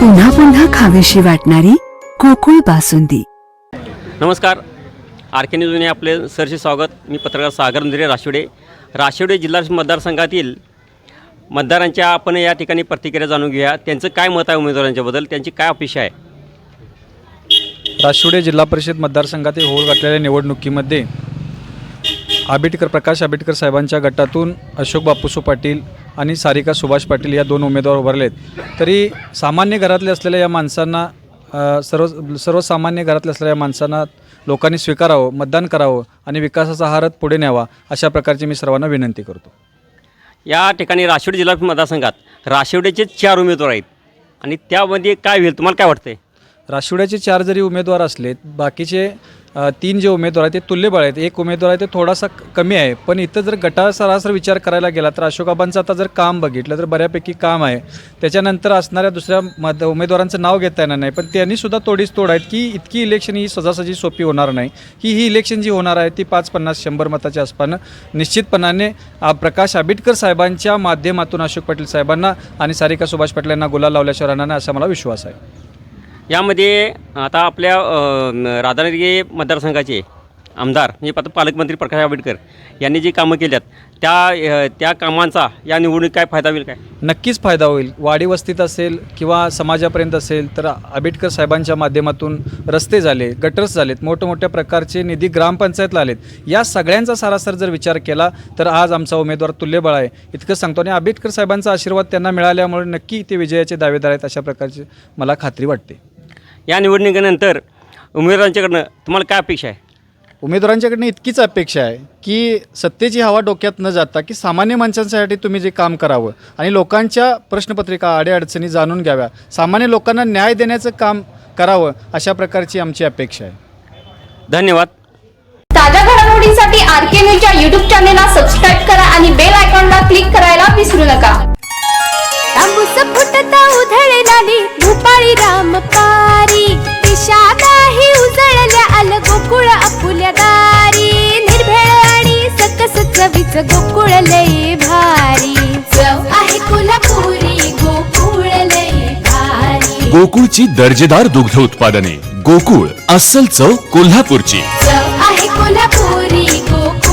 पुन्हा पुन्हा खावीशी वाटणारी गोकुळ बासुंदी. नमस्कार. आर के न्यूजने आपले सरचे स्वागत. मी पत्रकार सागर मुंद्रे राशिवडे. राशिवडे जिल्हा मतदारसंघातील मतदारांच्या आपण या ठिकाणी प्रतिक्रिया जाणून घेऊया. त्यांचं काय मत आहे उमेदवारांच्याबद्दल त्यांची काय अपेक्षा आहे? राशिवडे जिल्हा परिषद मतदारसंघातील होळ घातलेल्या निवडणुकीमध्ये आंबेडकर प्रकाश आंबेडकर साहेबांच्या गटातून अशोक बापूसू पाटील आणि सारिका सुभाष पाटील या दोन उमेदवार उभारलेत. तरी सामान्य घरातले असलेल्या या माणसांना सर्व सर्वसामान्य घरातल्या असलेल्या या माणसांना लोकांनी स्वीकारावं मतदान करावं आणि विकासाचा हारत पुढे न्यावा अशा प्रकारची मी सर्वांना विनंती करतो. या ठिकाणी राशिवडे जिल्हा मतदारसंघात राशिवडेचे चार उमेदवार आहेत. आणि त्यामध्ये काय होईल तुम्हाला काय वाटतंय? राशिवड्याचे चार जरी उमेदवार असलेत बाकीचे तीन जे उमेदवार आहेत ते तुल्यबळ आहेत. एक उमेदवार आहे ते थोडासा कमी आहे. पण इथं जर गटा सरासर विचार करायला गेला तर अशोकाबांचं आता जर काम बघितलं तर बऱ्यापैकी काम आहे. त्याच्यानंतर असणाऱ्या दुसऱ्या मत उमेदवारांचं नाव घेता येणार नाही. पण त्यांनीसुद्धा तोडीस तोड आहेत की इतकी इलेक्शन ही सजासजी सोपी होणार नाही. की ही इलेक्शन जी होणार आहे ती पाच पन्नास शंभर मताच्या आसपानं निश्चितपणाने प्रकाश आंबेडकर साहेबांच्या माध्यमातून अशोक पाटील साहेबांना आणि सारिका सुभाष पाटील यांना गुलाल लावल्याशिवाय राहणार नाही असा मला विश्वास आहे. यामध्ये आता आपल्या राधानगरी मतदारसंघाचे आमदार म्हणजे आता पालकमंत्री प्रकाश आंबेडकर यांनी जी कामं केल्यात त्या त्या कामांचा या निवडणुकीत काय फायदा होईल काय? नक्कीच फायदा होईल. वाडी वस्तीत असेल किंवा समाजापर्यंत असेल तर आंबेडकर साहेबांच्या माध्यमातून रस्ते झाले गटर्स झालेत मोठमोठ्या प्रकारचे निधी ग्रामपंचायतला आलेत. या सगळ्यांचा सारासर जर विचार केला तर आज आमचा उमेदवार तुल्यबळ आहे. इतकं सांगतो आणि आंबेडकर साहेबांचा आशीर्वाद त्यांना मिळाल्यामुळे नक्की ते विजयाचे दावेदार आहेत अशा प्रकारची मला खात्री वाटते. या निवडणुकीनंतर उमेदवारांच्याकडनं तुम्हाला काय अपेक्षा आहे? उमेदवारांच्याकडनं इतकीच अपेक्षा आहे की सत्तेची हवा डोक्यात न जाता की सामान्य माणसांसाठी तुम्ही जे काम करावं आणि लोकांच्या प्रश्नपत्रिका अडीअडचणी जाणून घ्याव्या. सामान्य लोकांना न्याय देण्याचं काम करावं अशा प्रकारची आमची अपेक्षा आहे. धन्यवाद. ताज्या घडामोडींसाठी आर के न्यूजच्या युट्यूब चॅनेलला सबस्क्राईब करा आणि बेल आयकॉनला क्लिक करायला विसरू नका. निर्भेळ आणि सकस चवीच गोकुळ लय भारी. आहे कोल्हापुरी गोकुळ लय भारी. गोकुळची दर्जेदार दुग्ध उत्पादने. गोकुळ अस्सल चव कोल्हापूरची. आहे कोल्हापुरी गोकुळ